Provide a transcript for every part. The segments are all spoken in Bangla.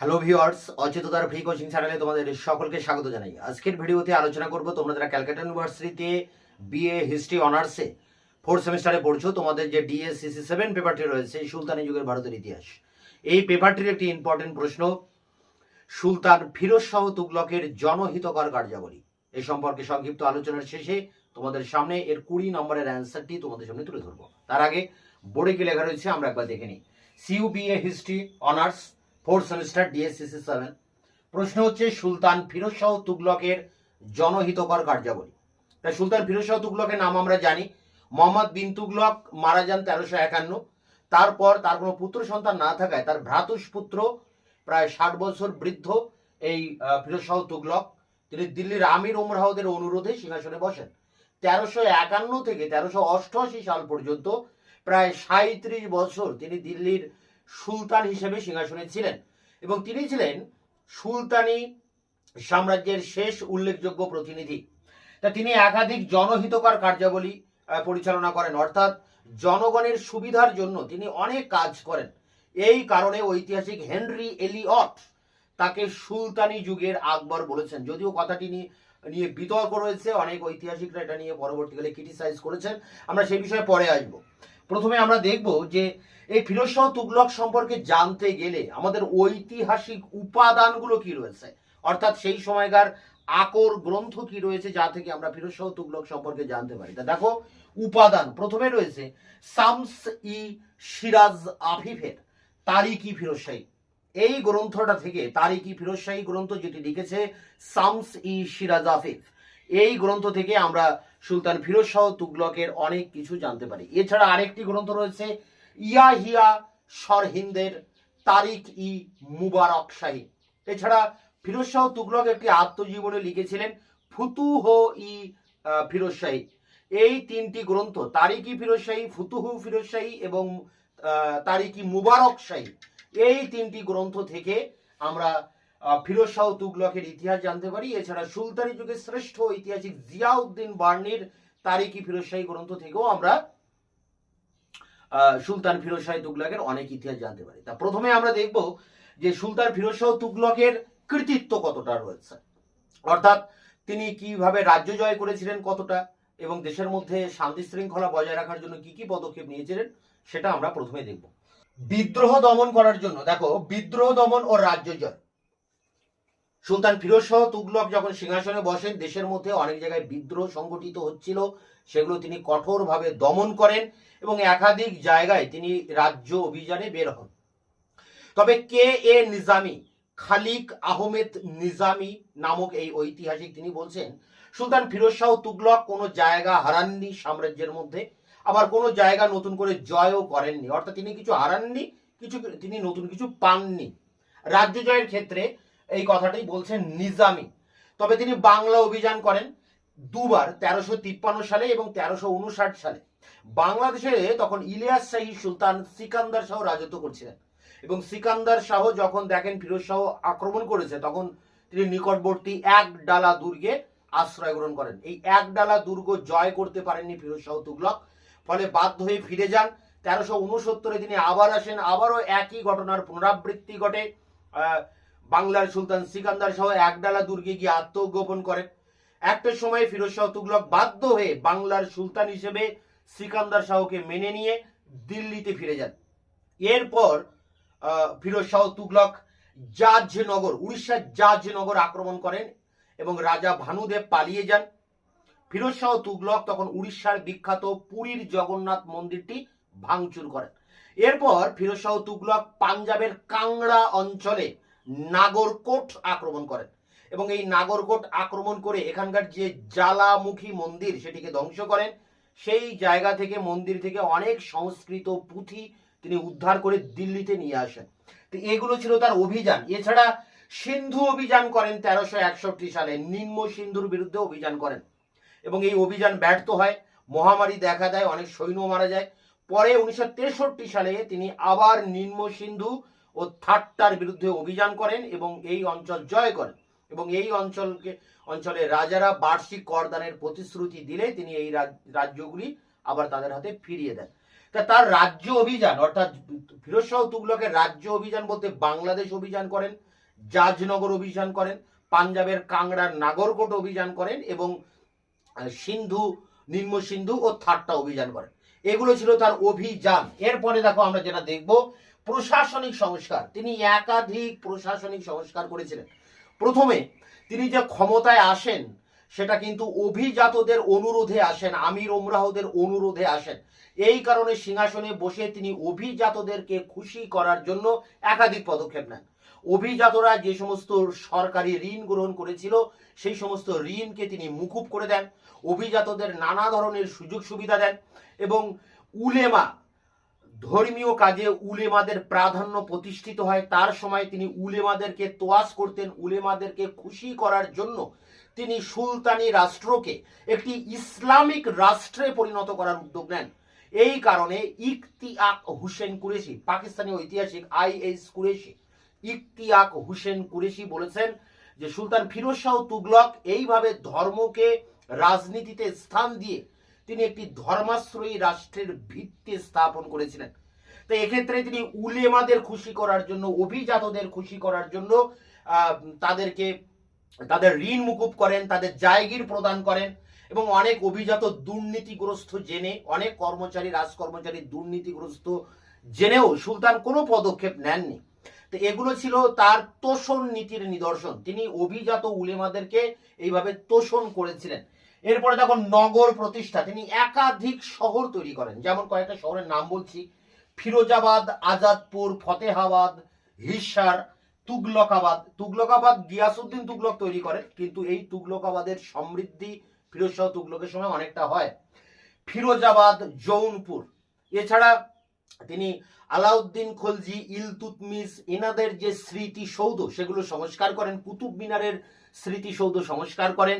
হ্যালো ভিউয়ার্স অচেততার ফ্রি কোচিং চ্যানেলে তোমাদের সকলকে স্বাগত জানাই। আজকের ভিডিওতে আলোচনা করব তোমরা যারা ক্যালকাটা ইউনিভার্সিটিতে বিএ হিস্ট্রি অনার্সে ফোর্থ সেমিস্টারে পড়ছো, তোমাদের যে ডিএসসিসি সেভেন পেপারটি রয়েছে, সুলতানি যুগের ভারতের ইতিহাস। এই পেপারটির একটি ইম্পর্টেন্ট প্রশ্ন, সুলতান ফিরোজ শাহ তুগলকের জনহিতকর কার্যাবলী। এই সম্পর্কে সংক্ষিপ্ত আলোচনার শেষে তোমাদের সামনে এর কুড়ি নম্বরের অ্যান্সারটি তোমাদের সামনে তুলে ধরবো। তার আগে বোর্ডে কি লেখা রয়েছে, আমরা একবার দেখে নিই। CU BA history honours fourth semester DSCC seven প্রশ্ন হচ্ছে, সুলতান ফিরোজ শাহ তুগলকের জনহিতকর কার্যাবলী। তাই সুলতান ফিরোজ শাহ তুগলকের নাম আমরা জানি। মোহাম্মদ বিন তুগলক মারা যান তেরোশো একান্ন। তারপর তার কোনো পুত্র সন্তান না থাকায় তার ভ্রাতুষ পুত্র প্রায় ষাট বছর বৃদ্ধ এই ফিরোজ শাহ তুগলক। তিনি দিল্লির আমির উমরাহদের অনুরোধে সিংহাসনে বসেন। তেরোশো একান্ন থেকে তেরোশো অষ্টআশি সাল পর্যন্ত প্রায় সাঁত্রিশ বছর তিনি দিল্লির সুলতান হিসেবে সিংহাসনে ছিলেন এবং তিনি ছিলেন সুলতানি সাম্রাজ্যের শেষ উল্লেখযোগ্য প্রতিনিধি। তা তিনি একাধিক জনহিতকর কার্যাবলী পরিচালনা করেন। অর্থাৎ জনগণের সুবিধার জন্য তিনি অনেক কাজ করেন। এই কারণে ঐতিহাসিক হেনরি এলিয়ট তাকে সুলতানি যুগের আকবর বলেছেন। যদিও কথাটি নিয়ে নিয়ে বিতর্ক রয়েছে, অনেক ঐতিহাসিকরা এটা নিয়ে পরবর্তীকালে ক্রিটিসাইজ করেছেন। আমরা সেই বিষয়ে পরে আসব। প্রথমে আমরা দেখব যে এই ফিরোজ শাহ তুগলক সম্পর্কে জানতে গেলে আমাদের ঐতিহাসিক উপাদানগুলো কি রয়েছে? অর্থাৎ সেই সময়কার আকর গ্রন্থ কি রয়েছে যা থেকে আমরা ফিরোজ শাহ তুগলক সম্পর্কে জানতে পারি। তা দেখো, উপাদান প্রথমে রয়েছে সামস ই সিরাজ আফিফের তারিকি ফিরোজ শাহী। এই গ্রন্থটা থেকে তারিকি ফিরোজ শাহী গ্রন্থ যেটি লিখেছে সামস ই সিরাজ আফিফ। এই গ্রন্থ থেকে আমরা সুলতান ফিরোজ শাহ তুগলকের অনেক কিছু জানতে পারি। এছাড়া আরেকটি গ্রন্থ রয়েছে, ইয়া ইয়াহিয়া সরহিন্দের তারিক ই মুবারক শাহী এছাড়া ফিরোজ শাহ তুগলক একটি আত্মজীবনী লিখেছিলেন ফুতুহ ই ফিরোজ শাহী এই তিনটি গ্রন্থ তারিকি ফিরোজ শাহী ফুতুহু ফিরোজ শাহী এবং তারিকি মুবারক শাহী এই তিনটি গ্রন্থ থেকে আমরা ফিরোজ শাহ তুগলকের ইতিহাস জানতে পারি। এছাড়া সুলতানি যুগের শ্রেষ্ঠ ঐতিহাসিক জিয়াউদ্দিন বার্নির তারিকি ফিরোজ শাহী গ্রন্থ থেকেও আমরা সুলতান ফিরোজ শাহী তুগলকের অনেক ইতিহাস জানতে পারি। তা প্রথমে আমরা দেখব যে সুলতান ফিরোজ শাহ তুগলকের কৃতিত্ব কতটা রয়েছে। অর্থাৎ তিনি কীভাবে রাজ্য জয় করেছিলেন কতটা এবং দেশের মধ্যে শান্তি শৃঙ্খলা বজায় রাখার জন্য কি কি পদক্ষেপ নিয়েছিলেন, সেটা আমরা প্রথমে দেখব। বিদ্রোহ দমন করার জন্য, দেখো, বিদ্রোহ দমন ও রাজ্য জয়। সুলতান ফিরোজ শাহ তুগলক যখন সিংহাসনে বসেন, দেশের মধ্যে অনেক জায়গায় বিদ্রোহ সংগঠিত হচ্ছিল। সেগুলো তিনি কঠোরভাবে দমন করেন এবং একাধিক জায়গায় তিনি রাজ্য অভিযানে বের হন। তবে কে এ নিজামি? খালিক আহমেদ নিজামি নামক এই ঐতিহাসিক তিনি বলছেন, সুলতান ফিরোজ শাহ তুগলক কোনো জায়গা হারাননি সাম্রাজ্যের মধ্যে, আবার কোনো জায়গা নতুন করে জয়ও করেননি। অর্থাৎ তিনি কিছু হারাননি, কিছু তিনি নতুন কিছু পাননি। রাজ্য জয়ের ক্ষেত্রে এই কথাটাই বলছেন নিজামি। তবে তিনি বাংলা অভিযান করেন দুবার, তেরোশো তিপ্পান্ন সালে এবং তেরোশো উনষাট সালে। বাংলাদেশে তখন ইলিয়াস শাহী, সুলতান সিকান্দার শাহ রাজত্ব করছিলেন। এবং সিকান্দার শাহ যখন দেখেন ফিরোজ শাহ আক্রমণ করেছে, তখন তিনি নিকটবর্তী এক ডালা দুর্গে আশ্রয় গ্রহণ করেন। এই এক ডালা দুর্গ জয় করতে পারেননি ফিরোজ শাহ তুগলক ফলে বাধ্য হয়ে ফিরে যান। তেরোশো উনসত্তরে তিনি আবার আসেন, আবারও একই ঘটনার পুনরাবৃত্তি ঘটে। বাংলার সুলতান সিকান্দার শাহ একডালা দুর্গে গিয়ে আত্মগোপন করেন একটা সময় ফিরোজ শাহ তুগলক বাধ্য হয়ে বাংলার সুলতান হিসেবে সিকান্দার শাহকে মেনে নিয়ে দিল্লিতে ফিরে যান। এরপর ফিরোজ শাহ তুগলক জাজনগর উড়িষ্যার জাজনগর আক্রমণ করেন এবং রাজা ভানুদেব পালিয়ে যান। ফিরোজ শাহ তুগলক তখন উড়িষ্যার বিখ্যাত পুরীর জগন্নাথ মন্দিরটি ভাঙচুর করেন। এরপর ফিরোজ শাহ তুগলক পাঞ্জাবের কাংড়া অঞ্চলে নাগরকোট আক্রমণ করেন। এবং এই নাগরকোট আক্রমণ করে এখানকার যে জ্বালামুখী মন্দির সেটিকে ধ্বংস করেন। সেই জায়গা থেকে, মন্দির থেকে অনেক সংস্কৃত পুঁথি তিনি উদ্ধার করে দিল্লিতে নিয়ে আসেন। তো এগুলো ছিল তার অভিযান। এছাড়া সিন্ধু অভিযান করেন তেরোশো একষট্টি সালে। নিম্ন সিন্ধুর বিরুদ্ধে অভিযান করেন। এবং এই অভিযান ব্যর্থ হয়। মহামারী দেখা দেয়, অনেক সৈন্য মারা যায়। পরে উনিশশো তেষট্টি সালে তিনি আবার নিম্ন সিন্ধু ও থাট্টার বিরুদ্ধে অভিযান করেন এবং এই অঞ্চল জয় করেন। এবং এই অঞ্চলকে অঞ্চলে রাজারা বার্ষিক করদানের প্রতিশ্রুতি দিলে তিনি এই রাজ্যগুলি আবার তাদের হাতে ফিরিয়ে দেন। তা তার রাজ্য অভিযান, অর্থাৎ ফিরোজ শাহ তুগলকের রাজ্য অভিযান বলতে বাংলাদেশ অভিযান করেন, জাজনগর অভিযান করেন, পাঞ্জাবের কাংড়ার নাগরকোট অভিযান করেন এবং সিন্ধু, নিম্ন সিন্ধু ও থাট্টা অভিযান করেন। এগুলো ছিল তার অভিযান। এরপরে দেখো আমরা যেটা দেখব প্রশাসনিক সংস্কার। তিনি একাধিক প্রশাসনিক সংস্কার করেছিলেন। প্রথমে তিনি যে ক্ষমতায় আসেন, সেটা কিন্তু অভিজাতদের অনুরোধে আসেন, আমির ওমরাহদের অনুরোধে আসেন। এই কারণে সিংহাসনে বসে তিনি অভিজাতদেরকে খুশি করার জন্য একাধিক পদক্ষেপ নেন। অভিজাতরা যে সমস্ত সরকারি ঋণ গ্রহণ করেছিল, সেই সমস্ত ঋণকে তিনি মুকুব করে দেন। অভিজাতদের নানা ধরনের সুযোগ সুবিধা দেন এবং উলেমা ধর্মীয় কাজে উলেমাদের প্রাধান্য প্রতিষ্ঠিত হয়। তার সময় তিনি উলেমাদেরকে তোয়াজ করতেন, উলেমাদেরকে খুশি করার জন্য তিনি সুলতানি রাষ্ট্রকে একটি ইসলামিক রাষ্ট্রে পরিণত করার উদ্যোগ নেন। এই কারণে ইকতিয়াক হুসেন কুরেশি, পাকিস্তানি ঐতিহাসিক আই এইচ কুরেশি, ইকতিয়াক হুসেন কুরেশি বলেছেন যে, সুলতান ফিরোজ শাহ তুগলক এইভাবে ধর্মকে রাজনীতিতে স্থান দিয়ে তিনি একটি ধর্মাশ্রয়ী রাষ্ট্রের ভিত্তি স্থাপন করেছিলেন। তো এক্ষেত্রে তিনি উলেমাদের খুশি করার জন্য, অভিজাতদের খুশি করার জন্য তাদেরকে, তাদের ঋণ মুকুব করেন, তাদের জায়গির প্রদান করেন এবং অনেক অভিজাত দুর্নীতিগ্রস্ত জেনে, অনেক কর্মচারী, রাজকর্মচারী দুর্নীতিগ্রস্ত জেনেও সুলতান কোনো পদক্ষেপ নেননি। তো এগুলো ছিল তার তোষণ নীতির নিদর্শন। তিনি অভিজাত উলেমাদেরকে এইভাবে তোষণ করেছিলেন। এরপরে দেখো নগর প্রতিষ্ঠা, তিনি একাধিক শহর তৈরি করেন। যেমন কয়েকটা শহরের নাম বলছি। ফিরোজাবাদ, আজাদপুর, ফতেহাবাদ, হিসার, তুগলকাবাদ। তুগলকাবাদ গিয়াসুদ্দিন তুগলক তৈরি করেন কিন্তু এই তুগলকাবাদের সমৃদ্ধি ফিরোজ শাহ তুগলকের সময় অনেকটা হয়। ফিরোজাবাদ, জৌনপুর। এছাড়া তিনি আলাউদ্দিন খলজি ইলতুতমিস এনাদের যে স্মৃতিসৌধ, সেগুলো সংস্কার করেন। কুতুব মিনারের স্মৃতিসৌধ সংস্কার করেন।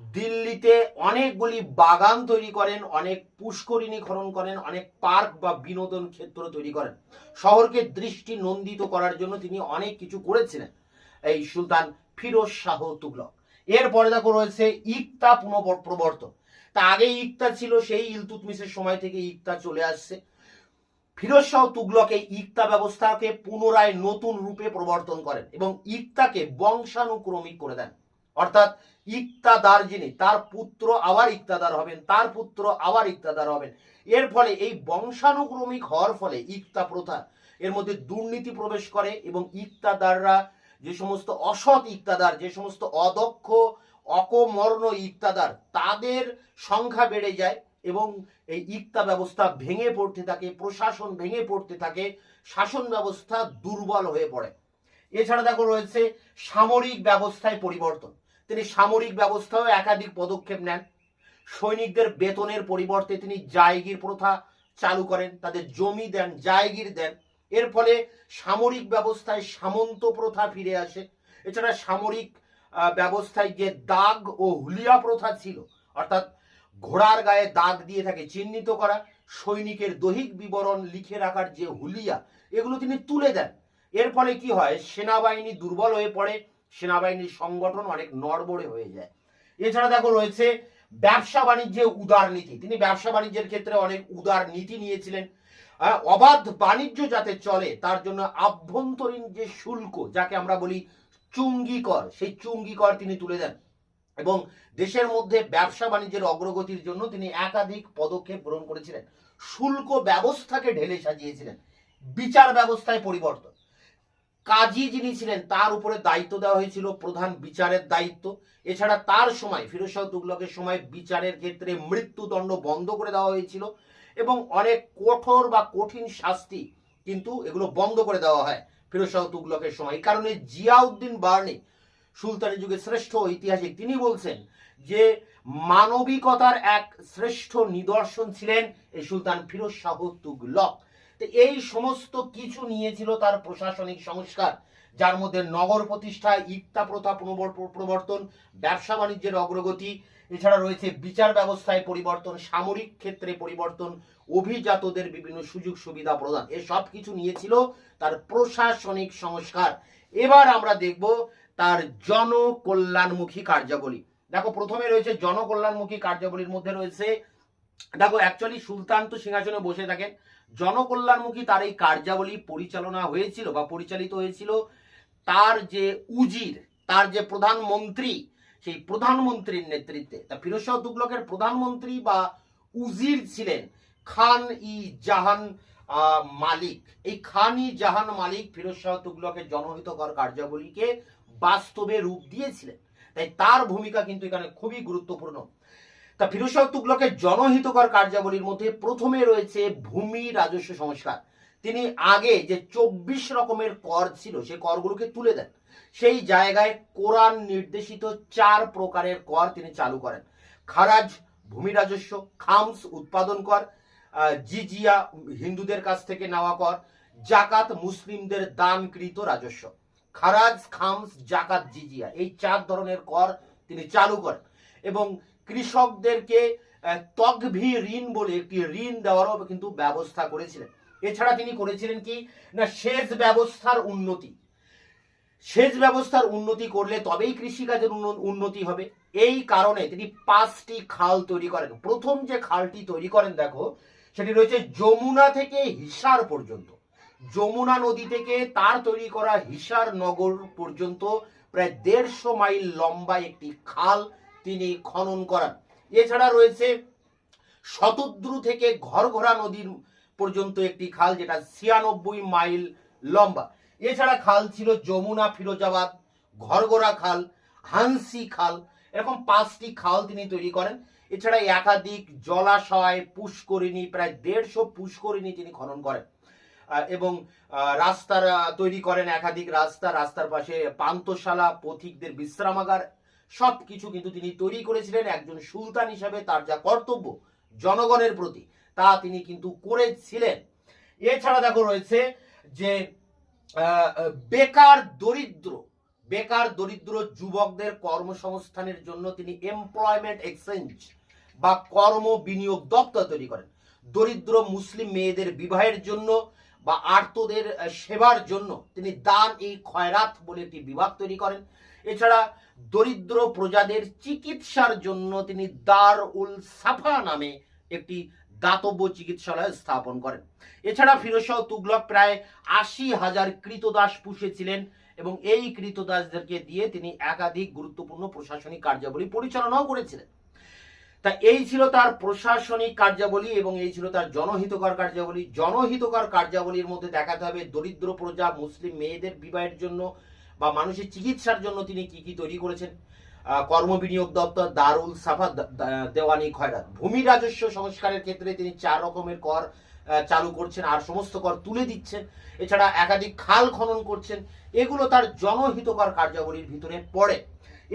দিল্লিতে অনেকগুলি বাগান তৈরি করেন, অনেক পুষ্করিণী খনন করেন, অনেক পার্ক বা বিনোদন ক্ষেত্র তৈরি করেন। শহরকে দৃষ্টি নন্দিত করার জন্য তিনি অনেক কিছু করেছিলেন। এই সুলতান ফিরোজ শাহ তুগলক। এরপরে দেখো রয়েছে ইকতা পুনঃপ্রবর্তন তা আগে ইকতা ছিল, সেই ইলতুতমিসের সময় থেকে ইকতা চলে আসছে। ফিরোজ শাহ তুগলক এই ইকতা ব্যবস্থাকে পুনরায় নতুন রূপে প্রবর্তন করেন এবং ইকতাকে বংশানুক্রমিক করে দেন। অর্থাৎ ইকতাদার যিনি, তার পুত্র আবার ইকতাদার হবেন, তার পুত্র আবার ইকতাদার হবেন। এর ফলে এই বংশানুক্রমিক হওয়ার ফলে ইকতা প্রথা, এর মধ্যে দুর্নীতি প্রবেশ করে এবং ইকতাদাররা যে সমস্ত অসৎ ইকতাদার, যে সমস্ত অদক্ষ, অকমর্ণ ইকতাদার, তাদের সংখ্যা বেড়ে যায় এবং এই ইকতা ব্যবস্থা ভেঙে পড়তে থাকে, প্রশাসন ভেঙে পড়তে থাকে, শাসন ব্যবস্থা দুর্বল হয়ে পড়ে। এছাড়া দেখো রয়েছে সামরিক ব্যবস্থায় পরিবর্তন। তিনি সামরিক ব্যবস্থাও একাধিক পদক্ষেপ নেন। সৈনিকদের বেতনের পরিবর্তে তিনি জায়গির প্রথা চালু করেন, তাদের জমি দেন, জায়গির দেন। এর ফলে সামরিক ব্যবস্থায় সামন্ত প্রথা ফিরে আসে। এছাড়া সামরিক ব্যবস্থায় যে দাগ ও হুলিয়া প্রথা ছিল, অর্থাৎ ঘোড়ার গায়ে দাগ দিয়ে থাকে চিহ্নিত করা, সৈনিকের দৈহিক বিবরণ লিখে রাখার যে হুলিয়া, এগুলো তিনি তুলে দেন। এর ফলে কি হয়, সেনাবাহিনী দুর্বল হয়ে পড়ে সেনাবাহিনীর সংগঠন অনেক নড়বড়ে হয়ে যায়। এছাড়া দেখো রয়েছে ব্যবসা বাণিজ্যে উদার নীতি। তিনি ব্যবসা বাণিজ্যের ক্ষেত্রে অনেক উদার নীতি নিয়েছিলেন। অবাধ বাণিজ্য যাতে চলে, তার জন্য আভ্যন্তরীণ যে শুল্ক, যাকে আমরা বলি চুঙ্গি কর সেই চুঙ্গি কর তিনি তুলে দেন। এবং দেশের মধ্যে ব্যবসা বাণিজ্যের অগ্রগতির জন্য তিনি একাধিক পদক্ষেপ গ্রহণ করেছিলেন। শুল্ক ব্যবস্থাকে ঢেলে সাজিয়েছিলেন। বিচার ব্যবস্থায় পরিবর্তন। কাজী যিনি ছিলেন, তার উপরে দায়িত্ব দেওয়া হয়েছিল, প্রধান বিচারের দায়িত্ব। এছাড়া তার সময়, ফিরোজ তুগলকের সময় বিচারের ক্ষেত্রে মৃত্যুদণ্ড বন্ধ করে দেওয়া হয়েছিল এবং অনেক কঠোর বা কঠিন শাস্তি কিন্তু এগুলো বন্ধ করে দেওয়া হয় ফিরোজ শাহ তুগলকের সময়। এই কারণে জিয়াউদ্দিন বার্নি, সুলতানি যুগের শ্রেষ্ঠ ঐতিহাসিক, তিনি বলছেন যে মানবিকতার এক শ্রেষ্ঠ নিদর্শন ছিলেন এই সুলতান ফিরোজ শাহ তুগলক। এই সমস্ত কিছু নিয়েছিল তার প্রশাসনিক সংস্কার, যার মধ্যে নগর প্রতিষ্ঠা, ইকতা প্রথা প্রবর্তন, ব্যবসা বাণিজ্যের অগ্রগতি, এছাড়া রয়েছে বিচার ব্যবস্থায় পরিবর্তন, সামরিক ক্ষেত্রে পরিবর্তন, অভিজাতদের বিভিন্ন সুযোগ সুবিধা প্রদান, এ সব কিছু নিয়েছিল তার প্রশাসনিক সংস্কার। এবার আমরা দেখব তার জনকল্যাণমুখী কার্যাবলী। দেখো, প্রথমে রয়েছে জনকল্যাণমুখী কার্যাবলীর মধ্যে রয়েছে, দেখো অ্যাকচুয়ালি সুলতান তো সিংহাসনে বসে থাকেন জনকল্যাণমুখী তার এই কার্যাবলী পরিচালনা হয়েছিল বা পরিচালিত হয়েছিল। তার যে উজির, তার যে প্রধানমন্ত্রী, সেই প্রধানমন্ত্রীর নেতৃত্বে, তা ফিরোজ শাহ তুগলকের প্রধানমন্ত্রী বা উজির ছিলেন খান ই জাহান মালিক। এই খান ই জাহান মালিক ফিরোজ শাহ তুগলকের জনহিতকর কার্যাবলীকে বাস্তবে রূপ দিয়েছিলেন। তাই তার ভূমিকা কিন্তু এখানে খুবই গুরুত্বপূর্ণ। তা ফিরোজ তুগলকের জনহিতকর কার্যাবলীর মধ্যে প্রথমে রয়েছে ভূমি রাজস্ব সংস্কার। তিনি আগে যে চব্বিশ রকমের কর ছিল, সেই করগুলোকে তুলে দেন। সেই জায়গায় কোরআন নির্দেশিত চার প্রকারের কর তিনি চালু করেন। খারাজ ভূমি রাজস্ব, খামস উৎপাদন কর জিজিয়া হিন্দুদের কাছ থেকে নেওয়া কর, জাকাত মুসলিমদের দানকৃত রাজস্ব। খারাজ, খামস, জাকাত, জিজিয়া এই চার ধরনের কর তিনি চালু করেন। এবং কৃষকদেরকে তকভি ঋণ বলে একটি ঋণ দেওয়ারও কিন্তু ব্যবস্থা করেছিলেন। এছাড়া তিনি করেছিলেন কি? না, সেচ ব্যবস্থার উন্নতি। সেচ ব্যবস্থার উন্নতি করলে তবেই কৃষিকাজের উন্নতি হবে। এই কারণে তিনি পাঁচটি খাল তৈরি করেন। প্রথম যে খালটি তৈরি করেন, দেখো, সেটি রয়েছে যমুনা থেকে হিসার পর্যন্ত। যমুনা নদী থেকে তার তৈরি করা হিসার নগর পর্যন্ত প্রায় দেড়শো মাইল লম্বা একটি খাল তিনি খনন করান। এছাড়া রয়েছে শতদ্রু থেকে ঘরঘরা নদীর পর্যন্ত একটি খাল, যেটা ছিয়ানব্বই মাইল লম্বা। এছাড়া খাল ছিল যমুনা, ফিরোজাবাদ ঘরগোড়া খাল, হানসি খাল। এরকম পাঁচটি খাল তিনি তৈরি করেন। এছাড়া একাধিক জলাশয়, পুষ্করিণী, প্রায় দেড়শো পুষ্করিণী তিনি খনন করেন। এবং রাস্তার তৈরি করেন একাধিক রাস্তা। রাস্তার পাশে পান্তশালা পথিকদের বিশ্রামাগার সব কিছু কিন্তু তিনি তৈরি করেছিলেন একজন সুলতান হিসাবে তার যা কর্তব্য জনগণের প্রতি, তা তিনি কিন্তু করেছিলেন। এছাড়া দেখো রয়েছে যে বেকার দরিদ্র বেকার দরিদ্র যুবকদের কর্মসংস্থানের জন্য তিনি এমপ্লয়মেন্ট এক্সচেঞ্জ বা কর্ম বিনিয়োগ দপ্তর তৈরি করেন। দরিদ্র মুসলিম মেয়েদের বিবাহের জন্য বা আর্তদের সেবার জন্য তিনি দান এই খয়রাত বলে একটি বিভাগ তৈরি করেন। এছাড়া দরিদ্র প্রজাদের চিকিৎসার জন্য তিনি দার উল সাফা নামে একটি দাতব্য চিকিৎসালয় স্থাপন করেন। এছাড়া ফিরোজ শাহ তুগলক প্রায় আশি হাজার কৃতদাস পুষেছিলেন এবং এই কৃতদাসদেরকে দিয়ে তিনি একাধিক গুরুত্বপূর্ণ প্রশাসনিক কার্যাবলী পরিচালনাও করেছিলেন। তা এই ছিল তার প্রশাসনিক কার্যাবলী এবং এই ছিল তার জনহিতকর কার্যাবলী। জনহিতকর কার্যাবলীর মধ্যে দেখাতে হবে দরিদ্র প্রজা, মুসলিম মেয়েদের বিবাহের জন্য বা মানুষের চিকিৎসার জন্য তিনি কি কি তৈরি করেছেন? কর্ম বিনিয়োগ দপ্তর, দারুল সাফা দেওয়ানি, খয়রাত। ভূমি রাজস্ব সংস্কারের ক্ষেত্রে তিনি চার রকমের কর চালু করছেন আর সমস্ত কর তুলে দিচ্ছেন। এছাড়া একাধিক খাল খনন করছেন। এগুলো তার জনহিতকর কার্যাবলীর ভিতরে পড়ে।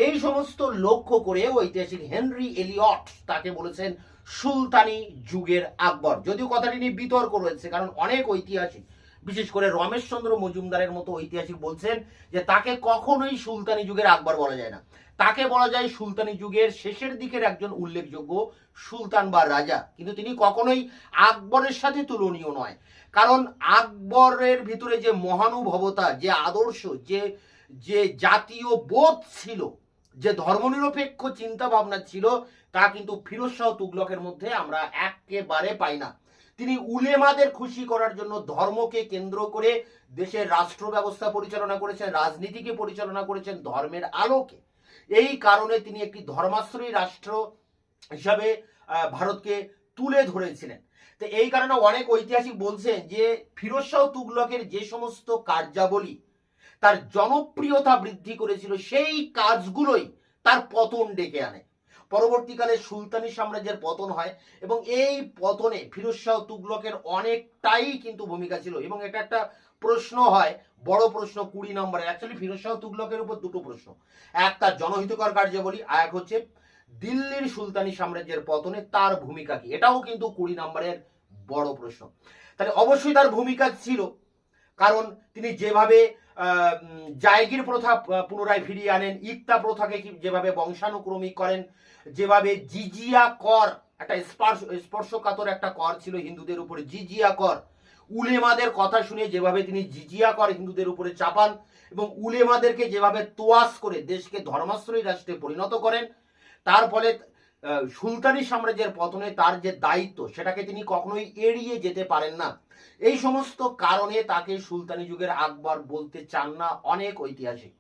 এই সমস্ত লক্ষ্য করে ঐতিহাসিক হেনরি এলিয়ট তাকে বলেছেন, সুলতানি যুগের আকবর। যদিও কথাটি নিয়ে বিতর্ক রয়েছে, কারণ অনেক ঐতিহাসিক বিশেষ করে রমেশচন্দ্র মজুমদারের মতো ঐতিহাসিক বলছেন যে তাকে কখনোই সুলতানি যুগের আকবর বলা যায় না। তাকে বলা যায় সুলতানি যুগের শেষের দিকের একজন উল্লেখযোগ্য সুলতান বা রাজা। কিন্তু তিনি কখনোই আকবরের সাথে তুলনীয় নয়। কারণ আকবরের ভিতরে যে মহানুভবতা, যে আদর্শ, যে যে জাতীয় বোধ ছিল, যে ধর্মনিরপেক্ষ চিন্তা ভাবনা ছিল, তা কিন্তু ফিরোজ শাহ তুগলকের মধ্যে আমরা একেবারে পাই না। তিনি উলেমাদের খুশি করার জন্য ধর্মকে কেন্দ্র করে দেশের রাষ্ট্র ব্যবস্থা পরিচালনা করেছেন, রাজনীতিকে পরিচালনা করেছেন, ধর্মের আলোকে। এই কারণে তিনি একটি ধর্মাশ্রয়ী রাষ্ট্র হিসাবে ভারতকে তুলে ধরেছিলেন। তো এই কারণে অনেক ঐতিহাসিক বলছেন যে, ফিরোজ শাহ তুগলকের যে সমস্ত কার্যাবলী তার জনপ্রিয়তা বৃদ্ধি করেছিল, সেই কাজগুলোই তার পতন ডেকে আনে। পরবর্তীকালে সুলতানি সাম্রাজ্যের পতন হয় এবং এই পতনে ফিরোজ শাহ তুগলকের অনেকটাই কিন্তু ভূমিকা ছিল এবং এটা একটা প্রশ্ন হয়, বড় প্রশ্ন, কুড়ি নম্বরে অ্যাকচুয়ালি ফিরোজ শাহ তুগলকের উপর দুটো প্রশ্ন। এক, তার জনহিতকর কার্যাবলী আর এক হচ্ছে দিল্লির সুলতানি সাম্রাজ্যের পতনে তার ভূমিকা কি? এটাও কিন্তু কুড়ি নম্বরের বড় প্রশ্ন। তাহলে অবশ্যই তার ভূমিকা ছিল, কারণ তিনি যেভাবে জায়গির প্রথা পুনরায় ফিরিয়ে আনেন। ইকতা প্রথাকে যেভাবে বংশানুক্রমিক করেন, যেভাবে জিজিয়া কর, একটা স্পর্শ, স্পর্শকাতর একটা কর ছিল হিন্দুদের উপরে, জিজিয়া কর। উলেমাদের কথা শুনে যেভাবে তিনি জিজিয়া কর হিন্দুদের উপরে চাপান এবং উলেমাদেরকে যেভাবে তোয়াস করে দেশকে ধর্মাশ্রয়ী রাষ্ট্রে পরিণত করেন, তার ফলে সুলতানি সাম্রাজ্যের পতনে তার যে দায়িত্ব, সেটাকে তিনি কখনোই এড়িয়ে যেতে পারেন না। এই সমস্ত কারণে তাকে সুলতানি যুগের আকবর বলতে চান না অনেক ঐতিহাসিক।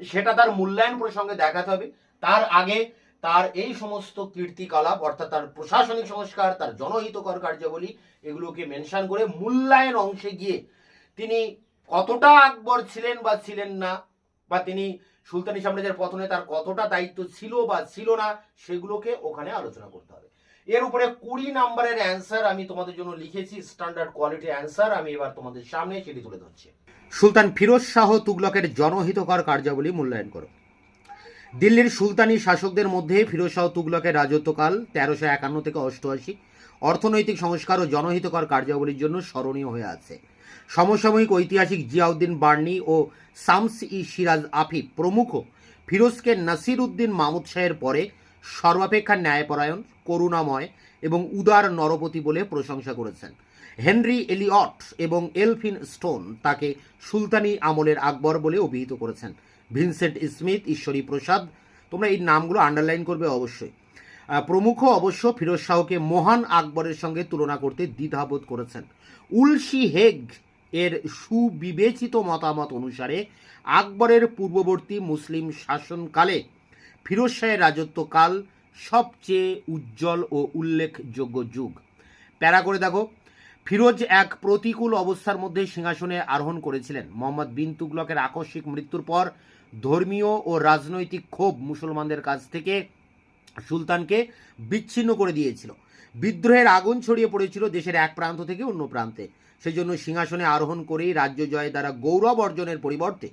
সেটা তার মূল্যায়ন প্রসঙ্গে দেখাতে হবে। তার আগে তার এই সমস্ত কীর্তিকলাপ, অর্থাৎ তার প্রশাসনিক সংস্কার, তার জনহিতকর কার্যাবলী, এগুলোকে মেনশন করে মূল্যায়ন অংশে গিয়ে তিনি কতটা আকবর ছিলেন বা ছিলেন না, বা তিনি সুলতানি সাম্রাজ্যের পতনে তার কতটা দায়িত্ব ছিল বা ছিল না, সেগুলোকে ওখানে আলোচনা করতে হবে। এর উপরে কুড়ি নাম্বারের অ্যান্সার আমি তোমাদের জন্য লিখেছি স্ট্যান্ডার্ড কোয়ালিটি অ্যান্সার আমি এবার তোমাদের সামনে সেটি তুলে ধরছি। সুলতান ফিরোজ শাহ তুগলকের জনহিতকর কার্যাবলী মূল্যায়ন করো। দিল্লির সুলতানি শাসকদের মধ্যে ফিরোজ শাহ তুগলকের রাজত্বকাল তেরোশো একান্ন থেকে অষ্টআশি। অর্থনৈতিক সংস্কার ও জনহিতকর কার্যাবলীর জন্য স্মরণীয় হয়ে আছে। সমসাময়িক ঐতিহাসিক জিয়াউদ্দিন বার্নি ও শামস ই সিরাজ আফিফ প্রমুখ ফিরোজকে নাসির উদ্দিন মামুদ শাহের পরে সর্বাপেক্ষা ন্যায়পরায়ণ, করুণাময় এবং উদার নরপতি বলে প্রশংসা করেছেন। হেনরি এলিয়ট এবং এলফিন স্টোন তাকে সুলতানি আমলের আকবর বলে অভিহিত করেছেন। ভিনসেন্ট স্মিথ, ঈশ্বরী প্রসাদ, তোমরা এই নামগুলো আন্ডারলাইন করবে অবশ্যই। প্রমুখ অবশ্য ফিরোজ শাহকে মহান আকবরের সঙ্গে তুলনা করতে দ্বিধাবোধ করেছেন। উলসি হেগ এর সুবিবেচিত মতামত অনুসারে আকবরের পূর্ববর্তী মুসলিম শাসনকালে ফিরোজ শাহের রাজত্বকাল সবচেয়ে উজ্জ্বল ও উল্লেখযোগ্য যুগ। প্যারা করে দেখো, ফিরোজ এক প্রতিকূল অবস্থার মধ্যে সিংহাসনে আরোহণ করেছিলেন। মোহাম্মদ বিন তুগলকের আকস্মিক মৃত্যুর পর ধর্মীয় ও রাজনৈতিক ক্ষোভ মুসলমানদের কাছ থেকে সুলতানকে বিচ্ছিন্ন করে দিয়েছিল। বিদ্রোহের আগুন ছড়িয়ে পড়েছিল দেশের এক প্রান্ত থেকে অন্য প্রান্তে। সেই জন্য সিংহাসনে আরোহণ করেই রাজ্য জয় দ্বারা গৌরব অর্জনের পরিবর্তে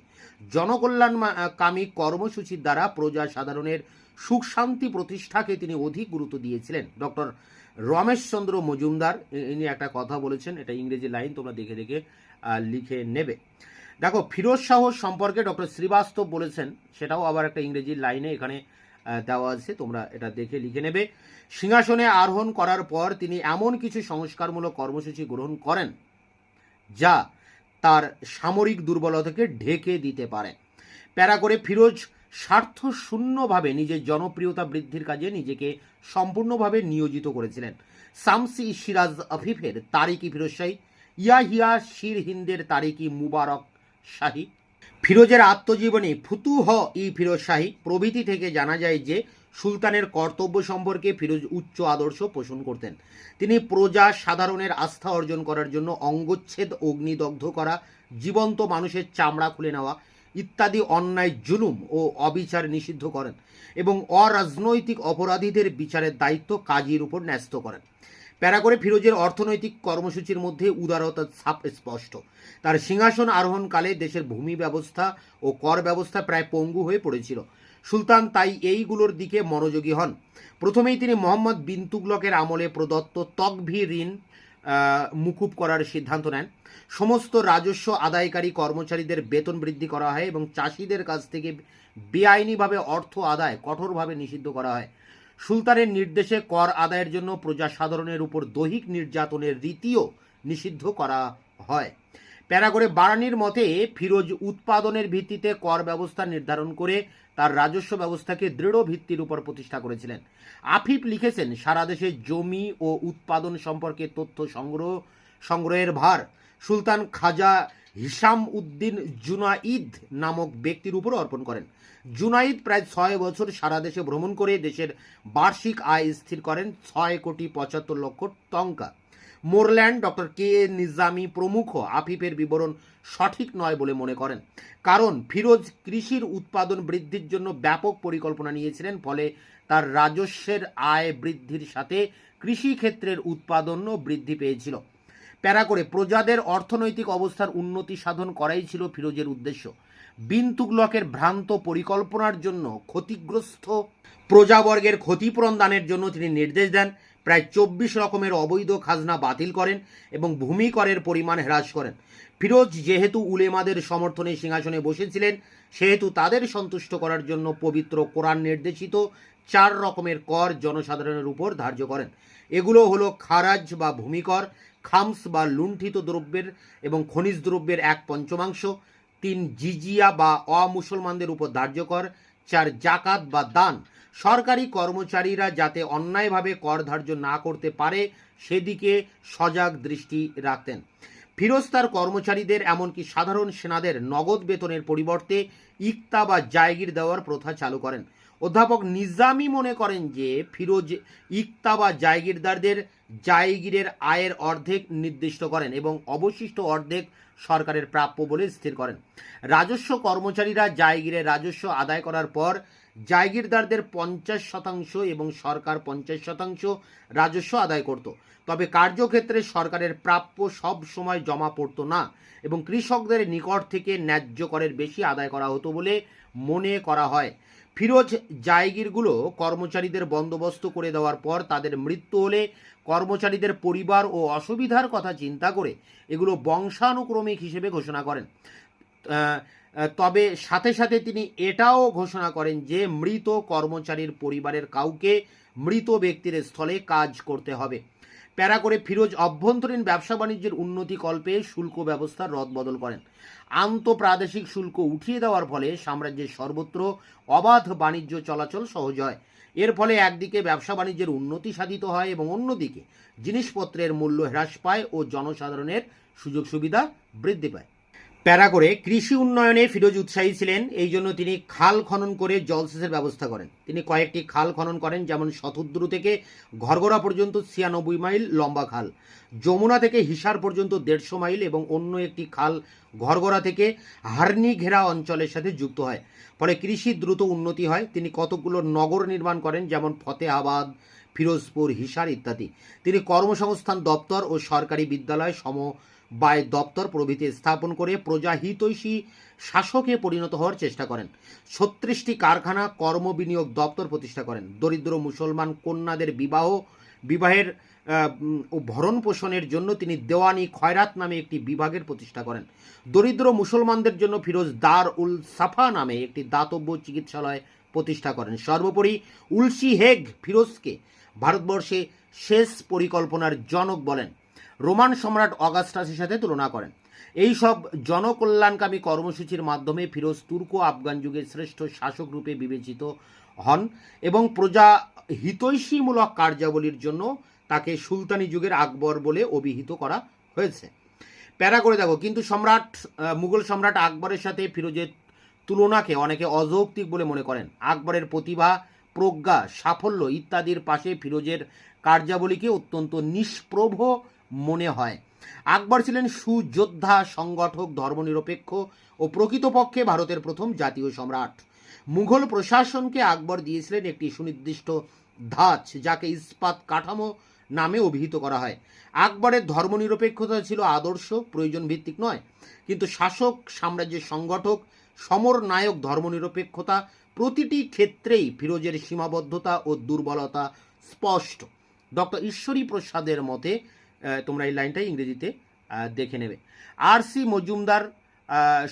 জনকল্যাণকামী কর্মসূচির দ্বারা প্রজা সাধারণের সুখ শান্তি প্রতিষ্ঠাকে তিনি অধিক গুরুত্ব দিয়েছিলেন। ডক্টর রমেশচন্দ্র মজুমদার ইনি একটা কথা বলেছেন, এটা ইংরেজি লাইন, তোমরা দেখে দেখে লিখে নেবে। দেখো, ফিরোজ শাহ সম্পর্কে ডক্টর শ্রীবাস্তব বলেছেন, সেটাও আবার একটা ইংরেজি লাইনে, এখানে দেওয়া আছে, তোমরা এটা দেখে লিখে নেবে। সিংহাসনে আরোহণ করার পর তিনি এমন কিছু সংস্কারমূলক কর্মসূচি গ্রহণ করেন যা তার সামরিক দুর্বলতাকে ঢেকে দিতে পারে। প্যারা করে ফিরোজ স্বার্থ শূন্যভাবে নিজের জনপ্রিয়তা বৃদ্ধির কাজে নিজেকে সম্পূর্ণভাবে নিয়োজিত করেছিলেন। সামসি সিরাজ আফিফের তারিকি ফিরোজ শাহী, ইয়াহিয়া শির হিন্দের তারিকি মুবারক শাহী। ফিরোজের আত্মজীবনী ফুতুহ ই ফিরোজ শাহী প্রভৃতি থেকে জানা যায় যে সুলতানের কর্তব্য সম্পর্কে ফিরোজ উচ্চ আদর্শ পোষণ করতেন। তিনি প্রজা সাধারণের আস্থা অর্জন করার জন্য অঙ্গচ্ছেদ, অগ্নিদগ্ধ করা, জীবন্ত মানুষের চামড়া খুলে নেওয়া ইত্যাদি অন্যায় জুলুম ও অবিচার নিষিদ্ধ করেন এবং অরাজনৈতিক অপরাধীদের বিচারের দায়িত্ব কাজীর উপর ন্যস্ত করেন। প্যারা করে ফিরোজের অর্থনৈতিক কর্মসূচির মধ্যে উদারতার ছাপ স্পষ্ট। তার সিংহাসন আরোহণকালে দেশের ভূমি ব্যবস্থা ও কর ব্যবস্থা প্রায় পঙ্গু হয়ে পড়েছিল। সুলতান তাই এইগুলোর দিকে মনোযোগী হন। প্রথমেই তিনি মোহাম্মদ বিন তুগলকের আমলে প্রদত্ত তকভি ঋণ মুকুব করার সিদ্ধান্ত নেন। সমস্ত রাজস্ব আদায়কারী কর্মচারীদের বেতন বৃদ্ধি করা হয় এবং চাষিদের কাছ থেকে বেআইনিভাবে অর্থ আদায় কঠোরভাবে নিষিদ্ধ করা হয়। সুলতানের নির্দেশে কর আদায়ের জন্য প্রজাসাধারণের উপর দৈহিক নির্যাতনের রীতিও নিষিদ্ধ করা হয়। প্যারাগরে বারানির মতে, ফিরোজ উৎপাদনের ভিত্তিতে কর ব্যবস্থা নির্ধারণ করে তার রাজস্ব ব্যবস্থাকে দৃঢ় ভিত্তির উপর প্রতিষ্ঠা করেছিলেন। আফিফ লিখেছেন, সারা দেশে জমি ও উৎপাদন সম্পর্কে তথ্য সংগ্রহ, সংগ্রহের ভার। সুলতান খাজা হিসাম উদ্দিন জুনাইদ নামক ব্যক্তির উপর অর্পণ করেন। জুনাইদ প্রায় ছয় বছর সারা দেশে ভ্রমণ করে দেশের বার্ষিক আয় স্থির করেন, ছয় কোটি পঁচাত্তর লক্ষ টঙ্কা। মোরল্যান্ড ডক্টর কে এ নিজামি প্রমুখ আফিফের বিবরণ সঠিক নয় বলে মনে করেন। কারণ ফিরোজ কৃষির উৎপাদন বৃদ্ধির জন্য ব্যাপক পরিকল্পনা নিয়েছিলেন, ফলে তার রাজস্বের আয় বৃদ্ধির সাথে কৃষি ক্ষেত্রের উৎপাদনও বৃদ্ধি পেয়েছিল। প্যারা করে প্রজাদের অর্থনৈতিক অবস্থার উন্নতি সাধন করাই ছিল ফিরোজের উদ্দেশ্য। বিন তুগলকের ভ্রান্ত পরিকল্পনার জন্য ক্ষতিগ্রস্ত প্রজাবর্গের ক্ষতিপূরণ দানের জন্য তিনি নির্দেশ দেন। প্রায় চব্বিশ রকমের অবৈধ খাজনা বাতিল করেন এবং ভূমি করের পরিমাণ হ্রাস করেন। ফিরোজ যেহেতু উলেমাদের সমর্থনে সিংহাসনে বসেছিলেন, সেহেতু তাদের সন্তুষ্ট করার জন্য পবিত্র কোরআন নির্দেশিত চার রকমের কর জনসাধারণের উপর ধার্য করেন। এগুলো হলো খারাজ বা ভূমিকর, খামস বা লুণ্ঠিত দ্রব্যের এবং খনিজ দ্রব্যের এক পঞ্চমাংশ, তিন জিজিয়া বা অমুসলমানদের উপর ধার্য কর, চার জাকাত বা দান সরকারি কর্মচারীরা যাতে অন্যায়ভাবে কর ধার্য না করতে পারে, সেদিকে সজাগ দৃষ্টি রাখতেন। ফিরোজ তার কর্মচারীদের, এমনকি সাধারণ সেনাদের নগদ বেতনের পরিবর্তে ইকতা বা জায়গির দেওয়ার প্রথা চালু করেন। অধ্যাপক নিজামি মনে করেন যে, ফিরোজ ইকতা বা জায়গিরদারদের জায়গিরের আয়ের অর্ধেক নির্দিষ্ট করেন এবং অবশিষ্ট অর্ধেক সরকারের প্রাপ্য বলে স্থির করেন। রাজস্ব কর্মচারীরা জায়গিরের রাজস্ব আদায় করার পর জায়গিরদারদের পঞ্চাশ শতাংশ এবং সরকার পঞ্চাশ শতাংশ রাজস্ব আদায় করত। তবে কার্যক্ষেত্রে সরকারের প্রাপ্য সব সময় জমা পড়তো না এবং কৃষকদের নিকট থেকে ন্যায্য করের বেশি আদায় করা হতো বলে মনে করা হয়। ফিরোজ জায়গিরগুলো কর্মচারীদের বন্দোবস্ত করে দেওয়ার পর তাদের মৃত্যু হলে কর্মচারীদের পরিবার ও অসুবিধার কথা চিন্তা করে এগুলো বংশানুক্রমিক হিসেবে ঘোষণা করেন। তবে সাথে সাথে তিনি এটাও ঘোষণা করেন যে মৃত কর্মচারীর পরিবারের কাউকে মৃত ব্যক্তির স্থলে কাজ করতে হবে। প্যারা করে ফিরোজ অভ্যন্তরীণ ব্যবসা বাণিজ্যের উন্নতি কল্পে শুল্ক ব্যবস্থার রদবদল করেন। আন্তঃপ্রাদেশিক শুল্ক উঠিয়ে দেওয়ার ফলে সাম্রাজ্যের সর্বত্র অবাধ বাণিজ্য চলাচল সহজ হয়। এর ফলে একদিকে ব্যবসা বাণিজ্যের উন্নতি সাধিত হয় এবং অন্যদিকে জিনিসপত্রের মূল্য হ্রাস পায় ও জনসাধারণের সুযোগ সুবিধা বৃদ্ধি পায়। প্যারা করে কৃষি উন্নয়নে ফিরোজ উৎসাহী ছিলেন। এই জন্য তিনি খাল খনন করে জলসেচের ব্যবস্থা করেন। তিনি কয়েকটি খাল খনন করেন, যেমন শতদ্রু থেকে ঘরগড়া পর্যন্ত ছিয়ানব্বই মাইল লম্বা খাল, যমুনা থেকে হিসার পর্যন্ত দেড়শো মাইল এবং অন্য একটি খাল ঘরগড়া থেকে হার্নি ঘেরা অঞ্চলের সাথে যুক্ত হয়। ফলে কৃষি দ্রুত উন্নতি হয়। তিনি কতকগুলো নগর নির্মাণ করেন, যেমন ফতেহাবাদ, ফিরোজপুর, হিসার ইত্যাদি। তিনি কর্মসংস্থান দপ্তর ও সরকারি বিদ্যালয় সমবায় দপ্তর প্রভৃতি স্থাপন করে প্রজাহিতৈষী শাসকে পরিণত হওয়ার চেষ্টা করেন। ছত্রিশটি কারখানা কর্ম বিনিয়োগ দপ্তর প্রতিষ্ঠা করেন। দরিদ্র মুসলমান কন্যাদের বিবাহ, বিবাহের ভরণ পোষণের জন্য তিনি দেওয়ানি খয়রাত নামে একটি বিভাগের প্রতিষ্ঠা করেন। দরিদ্র মুসলমানদের জন্য ফিরোজ দার উল সাফা নামে একটি দাতব্য চিকিৎসালয় প্রতিষ্ঠা করেন। সর্বোপরি উলসি হেগ ফিরোজকে ভারতবর্ষে শেষ পরিকল্পনার জনক বলেন। রোমান সম্রাট অগাস্টাসের সাথে তুলনা করেন। এই সব জনকল্যাণকামী কর্মসূচির মাধ্যমে ফিরোজ তুর্ক আফগান যুগের শ্রেষ্ঠ শাসক রূপে বিবেচিত হন এবং প্রজা হিতৈষীমূলক কার্যাবলীর জন্য তাকে সুলতানি যুগের আকবর বলে অভিহিত করা হয়েছে। প্যারা করে দেখো, কিন্তু সম্রাট মুঘল সম্রাট আকবরের সাথে ফিরোজের তুলনাকে অনেকে অযৌক্তিক বলে মনে করেন। আকবরের প্রতিভা, প্রজ্ঞা, সাফল্য ইত্যাদির পাশে ফিরোজের কার্যাবলীকে অত্যন্ত নিষ্প্রভ মনে হয়। আকবর ছিলেন সুযোদ্ধা, সংগঠক, ধর্মনিরপেক্ষ ও প্রকৃতপক্ষে ভারতের প্রথম জাতীয় সম্রাট। মুঘল প্রশাসনকে আকবর দিয়েছিলেন একটি সুনির্দিষ্ট ধাঁচ, যাকে ইস্পাত কাঠামো নামে অভিহিত করা হয়। আকবরের ধর্মনিরপেক্ষতা ছিল আদর্শ প্রয়োজন ভিত্তিক নয়, কিন্তু শাসক, সাম্রাজ্যের সংগঠক, সমর নায়ক ধর্মনিরপেক্ষতা প্রতিটি ক্ষেত্রেই ফিরোজের সীমাবদ্ধতা ও দুর্বলতা স্পষ্ট। ডক্টর ঈশ্বরী প্রসাদের মতে তোমরা এই লাইনটাই ইংরেজিতে দেখে নেবে। আর সি মজুমদার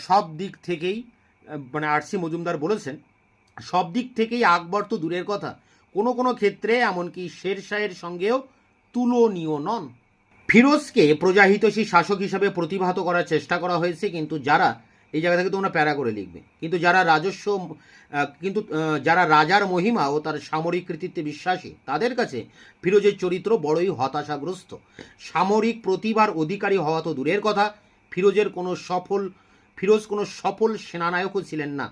সব দিক থেকেই মানে আর সি মজুমদার বলেছেন, সব দিক থেকেই আকবর তো দূরের কথা। কোনো কোনো ক্ষেত্রে এমনকি শের শাহের সঙ্গেও তুলনীয় নন। ফিরোজকে প্রজাহিতশী শাসক হিসাবে প্রতিভাত করার চেষ্টা করা হয়েছে, কিন্তু যারা এই জায়গা থেকে তোমরা প্যারা করে লিখবে। কিন্তু যারা রাজস্ব কিন্তু যারা রাজার মহিমা ও তার সামরিক কৃতিত্বে বিশ্বাসী, তাদের কাছে ফিরোজের চরিত্র বড়ই হতাশাগ্রস্ত। সামরিক প্রতিভার অধিকারী হওয়া তো দূরের কথা। ফিরোজের কোনো সফল, ফিরোজ কোনো সফল সেনানায়কও ছিলেন না।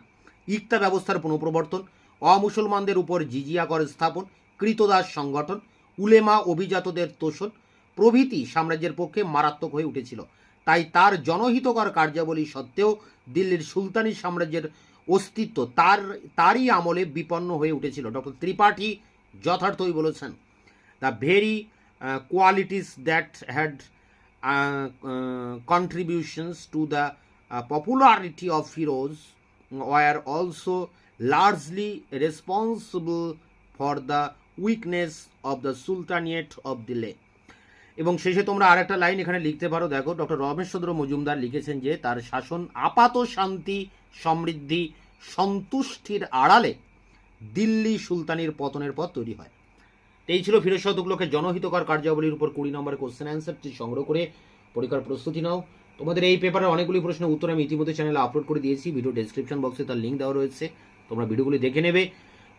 ইকতা ব্যবস্থার পুনঃপ্রবর্তন, অমুসলমানদের উপর জিজিয়া কর স্থাপন, কৃতদাস সংগঠন, উলেমা অভিজাতদের তোষণ প্রভৃতি সাম্রাজ্যের পক্ষে মারাত্মক হয়ে উঠেছিল। তাই তার জনহিতকর কার্যাবলী সত্ত্বেও দিল্লির সুলতানি সাম্রাজ্যের অস্তিত্ব তার, তারই আমলে বিপন্ন হয়ে উঠেছিল। ডক্টর ত্রিপাঠী যথার্থই বলেছেন the very qualities that had contributions to the popularity of heroes were also largely responsible for the weakness of the sultanate of Delhi এবং শেষে তোমরা আর একটা লাইন এখানে লিখতে পারো। দেখো, ডক্টর রমেশচন্দ্র মজুমদার লিখেছেন যে, তার শাসন আপাত শান্তি, সমৃদ্ধি, সন্তুষ্টির আড়ালে দিল্লি সুলতানির পতনের পথ তৈরি হয়। এই ছিল ফিরোজ শাহ তুগলকের জনহিতকর কার্যাবলীর উপর কুড়ি নম্বর কোশ্চেন অ্যান্সারটি সংগ্রহ করে। পরীক্ষার প্রস্তুতি নাও। তোমাদের এই পেপারের অনেকগুলি প্রশ্নের উত্তর আমি ইতিমধ্যে চ্যানেলে আপলোড করে দিয়েছি। ভিডিও ডেসক্রিপশন বক্সে তার লিঙ্ক দেওয়া রয়েছে। তোমরা ভিডিওগুলি দেখে নেবে।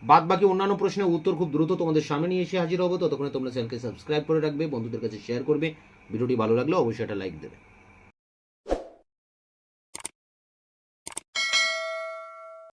বাদ বাকি অন্যান্য প্রশ্নের উত্তর খুব দ্রুত তোমাদের সামনে নিয়ে এসে হাজির হব। ততক্ষণে তোমরা চ্যানেলকে সাবস্ক্রাইব করে রাখবে, বন্ধুদের কাছে শেয়ার করবে। ভিডিওটি ভালো লাগলে অবশ্যই একটা লাইক দেবে।